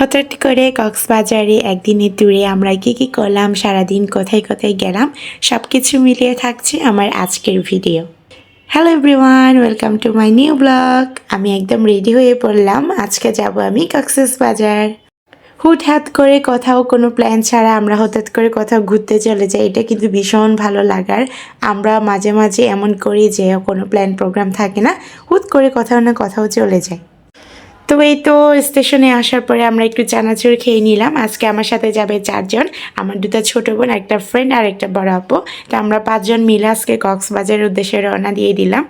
হঠাৎ করে কক্সবাজারে একদিনের দূরে আমরা কী কী করলাম, সারাদিন কোথায় কোথায় গেলাম সব কিছু মিলিয়ে থাকছে আমার আজকের video. Hello everyone welcome to my new blog আমি একদম রেডি হয়ে পড়লাম, আজকে যাব আমি কক্সেস বাজার হুট হাত করে কোথাও কোনো প্ল্যান ছাড়া আমরা হঠাৎ করে কোথাও ঘুরতে চলে যাই, এটা কিন্তু ভীষণ ভালো লাগার। আমরা মাঝে মাঝে এমন করি যে কোনো প্ল্যান প্রোগ্রাম থাকে না, হুট করে কোথাও না কোথাও চলে যাই। তো এই তো স্টেশনে আসার পরে আমরা একটু চানাচুর খেয়ে নিলাম। আজকে আমার সাথে যাবে চারজন, আমার দুটো ছোট বোন, একটা ফ্রেন্ড আর একটা বড় আপু। তো আমরা পাঁচজন মিলে আজকে কক্সবাজারের উদ্দেশ্যে রওনা দিয়ে দিলাম।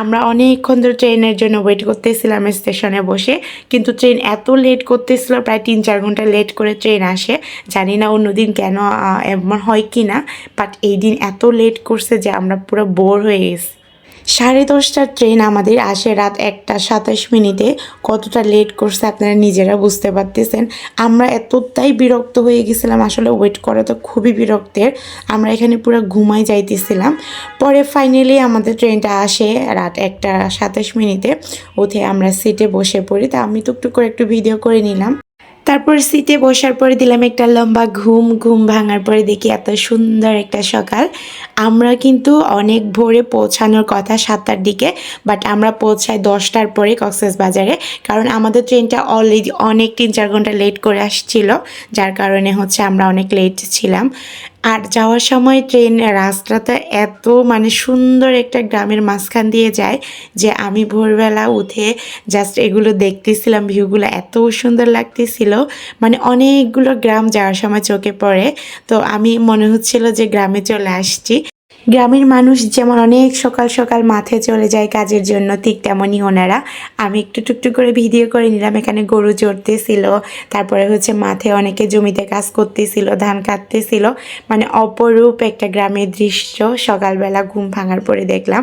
আমরা অনেকক্ষণ ধরে ট্রেনের জন্য ওয়েট করতেছিলাম স্টেশনে বসে, কিন্তু ট্রেন এত লেট করতেছিল, প্রায় তিন চার ঘণ্টা লেট করে ট্রেন আসে। জানি না অন্যদিন কেন এমন হয় কি না বাট এই দিন এত লেট করছে যে আমরা পুরো বোর হয়ে গেছি। সাড়ে দশটার ট্রেন আমাদের আসে রাত একটা সাতাশ মিনিটে। কতটা লেট করছে আপনারা নিজেরা বুঝতে পারতেছেন। আমরা এতটাই বিরক্ত হয়ে গেছিলাম, আসলে ওয়েট করা তো খুবই বিরক্তের। আমরা এখানে পুরো ঘুমাই যাইতেছিলাম। পরে ফাইনালি আমাদের ট্রেনটা আসে রাত একটা সাতাশ মিনিটে। উঠে আমরা সিটে বসে পড়ি। তা আমি টুকটুক করে একটু ভিডিও করে নিলাম। তারপর সিটে বসার পরে দিলাম একটা লম্বা ঘুম ঘুম ভাঙার পরে দেখি এত সুন্দর একটা সকাল। আমরা কিন্তু অনেক ভোরে পৌঁছানোর কথা সাতটার দিকে বাট আমরা পৌঁছাই দশটার পরে কক্সেস বাজারে কারণ আমাদের ট্রেনটা অলরেডি অনেক তিন চার ঘণ্টা লেট করে আসছিল, যার কারণে হচ্ছে আমরা অনেক লেট ছিলাম। আর যাওয়ার সময় ট্রেন রাস্তাটা এত মানে সুন্দর একটা গ্রামের মাঝখান দিয়ে যায় যে আমি ভোরবেলা উঠে জাস্ট এগুলো দেখতেছিলাম ভিউগুলো এত সুন্দর লাগতেছিল। মানে অনেকগুলো গ্রাম যাওয়ার সময় চোখে পড়ে। তো আমি মনে হচ্ছিল যে গ্রামে চলে আসছি। গ্রামের মানুষ যেমন অনেক সকাল সকাল মাঠে চলে যায় কাজের জন্য, ঠিক তেমনই ওনারা। আমি একটু টুকটুক করে ভিডিও করে নিলাম, এখানে গরু চড়তেছিল, তারপরে হচ্ছে মাঠে অনেকে জমিতে কাজ করতেছিল, ধান কাটতেছিল। মানে অপরূপ একটা গ্রামের দৃশ্য, সকালবেলা ঘুম ভাঙার পরে দেখলাম।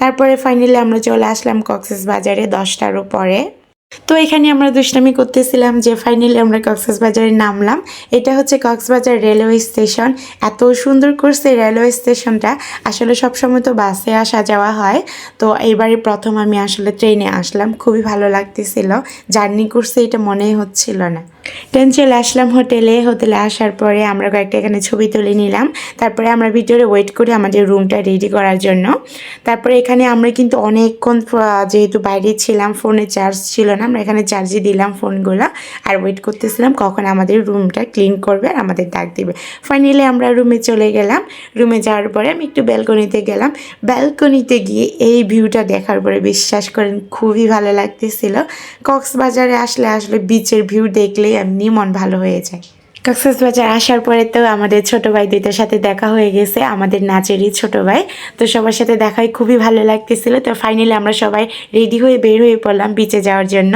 তারপরে ফাইনালি আমরা চলে আসলাম কক্সেস বাজারে দশটারও পরে তো এখানে আমরা দুষ্টামি করতেছিলাম যে ফাইনালি আমরা কক্সবাজারে নামলাম। এটা হচ্ছে কক্সবাজার রেলওয়ে স্টেশন এত সুন্দর করছে রেলওয়ে স্টেশনটা আসলে সবসময় তো বাসে আসা যাওয়া হয়। তো এবারে প্রথম আমি আসলে ট্রেনে আসলাম। খুবই ভালো লাগতেছিল। জার্নি করছে এটা মনেই হচ্ছিল না। ট্রেন চলে আসলাম হোটেলে। হোটেলে আসার পরে আমরা কয়েকটা এখানে ছবি তুলে নিলাম। তারপরে আমরা ভিতরে ওয়েট করি আমাদের রুমটা রেডি করার জন্য। তারপরে এখানে আমরা কিন্তু অনেকক্ষণ যেহেতু বাইরে ছিলাম ফোনে চার্জ ছিল না, আমরা এখানে চার্জে দিলাম ফোনগুলো আর ওয়েট করতেছিলাম কখন আমাদের রুমটা ক্লিন করবে আর আমাদের ডাক দিবে। ফাইনালি আমরা রুমে চলে গেলাম। রুমে যাওয়ার পরে আমি একটু ব্যালকনিতে গেলাম। ব্যালকনিতে গিয়ে এই ভিউটা দেখার পরে বিশ্বাস করেন, খুবই ভালো লাগতেছিল। কক্সবাজারে আসলে আসলে বিচের ভিউ দেখলেই এমনি মন ভালো হয়ে যায়। কক্সবাজার আসার পরে তো আমাদের ছোট ভাই দুইটার সাথে দেখা হয়ে গেছে, আমাদের নাচেরই ছোট ভাই। তো সবার সাথে দেখাই খুবই ভালো লাগতেছিল। তো ফাইনালি আমরা সবাই রেডি হয়ে বের হয়ে পড়লাম বিচে যাওয়ার জন্য।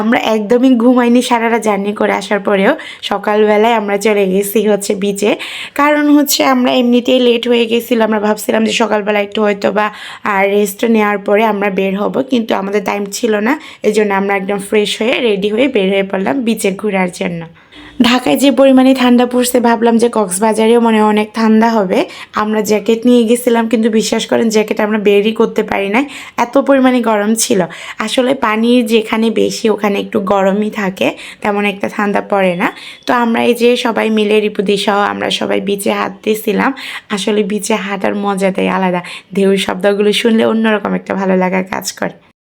আমরা একদমই ঘুমাইনি সারাটা জার্নি করে আসার পরেও। সকালবেলায় আমরা চলে গেছি হচ্ছে বিচে কারণ হচ্ছে আমরা এমনিতেই লেট হয়ে গেছিলাম আমরা ভাবছিলাম যে সকালবেলা একটু হয়তো বা রেস্ট নেওয়ার পরে আমরা বের হব। কিন্তু আমাদের টাইম ছিল না। এই জন্য আমরা একদম ফ্রেশ হয়ে রেডি হয়ে বের হয়ে পড়লাম বিচে ঘোরার জন্য। ঢাকায় যে পরিমাণে ঠান্ডা পড়ছে, ভাবলাম যে কক্সবাজারেও মনে হয় অনেক ঠান্ডা হবে। আমরা জ্যাকেট নিয়ে গেছিলাম, কিন্তু বিশ্বাস করেন জ্যাকেট আমরা বেরই করতে পারি নাই। এত পরিমাণে গরম ছিল। আসলে পানির যেখানে বেশি, ওখানে একটু গরমই থাকে, তেমন একটা ঠান্ডা পড়ে না। তো আমরা এই যে সবাই মিলে রিপুদি সহ আমরা সবাই বিচে হাঁটতেছিলাম। আসলে বিচে হাঁটার মজাটাই আলাদা। ঢেউর শব্দগুলো শুনলে অন্যরকম একটা ভালো লাগা কাজ করে।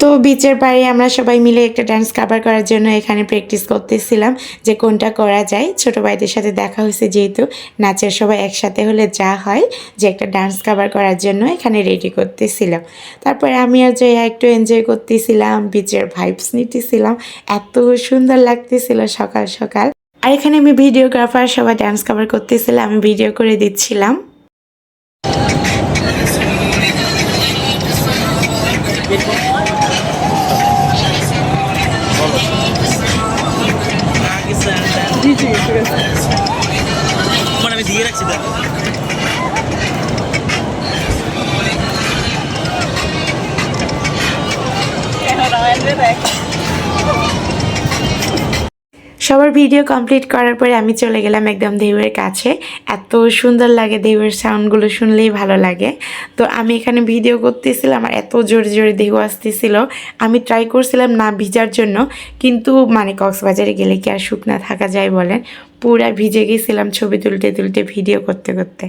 তো বিচের পাড়ে আমরা সবাই মিলে একটা ডান্স কাভার করার জন্য এখানে প্র্যাকটিস করতেছিলাম যে কোনটা করা যায়। ছোট ভাইদের সাথে দেখা হয়েছে যেহেতু, নাচের সবাই একসাথে হলে যা হয় যে একটা ডান্স কাভার করার জন্য এখানে রেডি করতেছিলাম। তারপরে আমি আর জয়া একটু এনজয় করতেছিলাম বিচের ভাইবস নিতেছিলাম। এত সুন্দর লাগতেছিল সকাল সকাল। আর এখানে আমি ভিডিওগ্রাফার সবাই ডান্স কাভার করতেছিলাম, আমি ভিডিও করে দিচ্ছিলাম। মানে আমি দিয়ে রাখছি দেখো। সবার ভিডিও কমপ্লিট করার পরে আমি চলে গেলাম একদম দেউয়ের কাছে। এত সুন্দর লাগে দেউয়ের সাউন্ডগুলো শুনলেই ভালো লাগে। তো আমি এখানে ভিডিও করতেছিলাম আর এত জোরে জোরে দেহ আসতেছিল। আমি ট্রাই করছিলাম না ভিজার জন্য, কিন্তু মানে কক্সবাজারে গেলে কি আর শুকনা থাকা যায় বলেন? পুরা ভিজে গেছিলাম ছবি তুলতে তুলতে ভিডিও করতে করতে।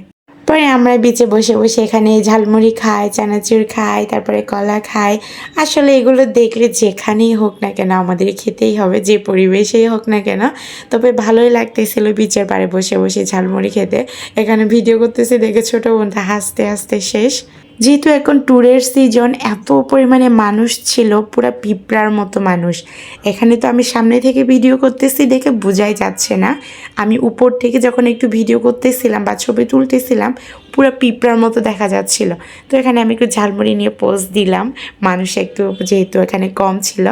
পরে আমরা বিচে বসে বসে এখানে ঝালমুড়ি খাই, চানাচুর খাই, তারপরে কলা খাই। আসলে এগুলো দেখলে যেখানেই হোক না কেন আমাদের খেতেই হবে, যে পরিবেশেই হোক না কেন। তবে ভালোই লাগতেছিল বিচের পাড়ে বসে বসে ঝালমুড়ি খেতে। এখানে ভিডিও করতেছি দেখে ছোটো বোনটা হাসতে হাসতে শেষ। যেহেতু এখন ট্যুরের সিজন এত পরিমাণে মানুষ ছিল, পুরো পিঁপড়ার মতো মানুষ। এখানে তো আমি সামনে থেকে ভিডিও করতেছি দেখে বোঝাই যাচ্ছে না। আমি উপর থেকে যখন একটু ভিডিও করতেছিলাম বা ছবি তুলতেছিলাম পুরো পিঁপড়ার মতো দেখা যাচ্ছিল। তো এখানে আমি একটু ঝালমুড়ি নিয়ে পোজ দিলাম। মানুষ একটু যেহেতু এখানে কম ছিল।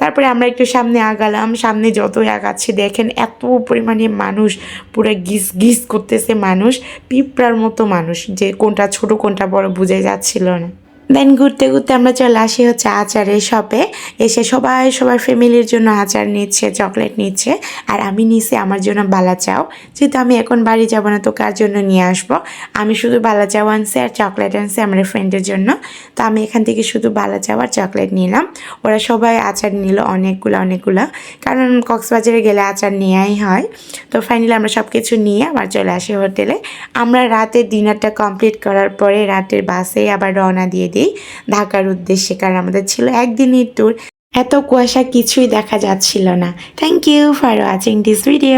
তারপরে আমরা একটু সামনে আগালাম। সামনে যতই আগাচ্ছি, দেখেন এত পরিমাণে মানুষ, পুরো গিস গিস করতেছে মানুষ, পিঁপড়ার মতো মানুষ, যে কোনটা ছোট কোনটা বড় বুঝে যাচ্ছিল না। দেন ঘুরতে ঘুরতে আমরা চলে আসি হচ্ছে আচারের শপে এসে সবাই, সবার ফ্যামিলির জন্য আচার নিচ্ছে চকলেট নিচ্ছে। আর আমি নিছি আমার জন্য বালা চাও। যেহেতু আমি এখন বাড়ি যাব না, তো কার জন্য নিয়ে আসব? আমি শুধু বালা চাও আনছি আর চকলেট আনছি আমার ফ্রেন্ডের জন্য। তো আমি এখান থেকে শুধু বালা চাও আর চকলেট নিলাম। ওরা সবাই আচার নিল, অনেকগুলো অনেকগুলো। কারণ কক্সবাজারে গেলে আচার নেওয়াই হয়। তো ফাইনালি আমরা সব কিছু নিয়ে আবার চলে আসি হোটেলে। আমরা রাতে ডিনারটা কমপ্লিট করার পরে রাতের বাসে আবার রওনা দিয়ে দিই ঢাকার উদ্দেশ্যে, কারণ আমাদের ছিল একদিনের ট্যুর এত কুয়াশা কিছুই দেখা যাচ্ছিল না। Thank you for watching this video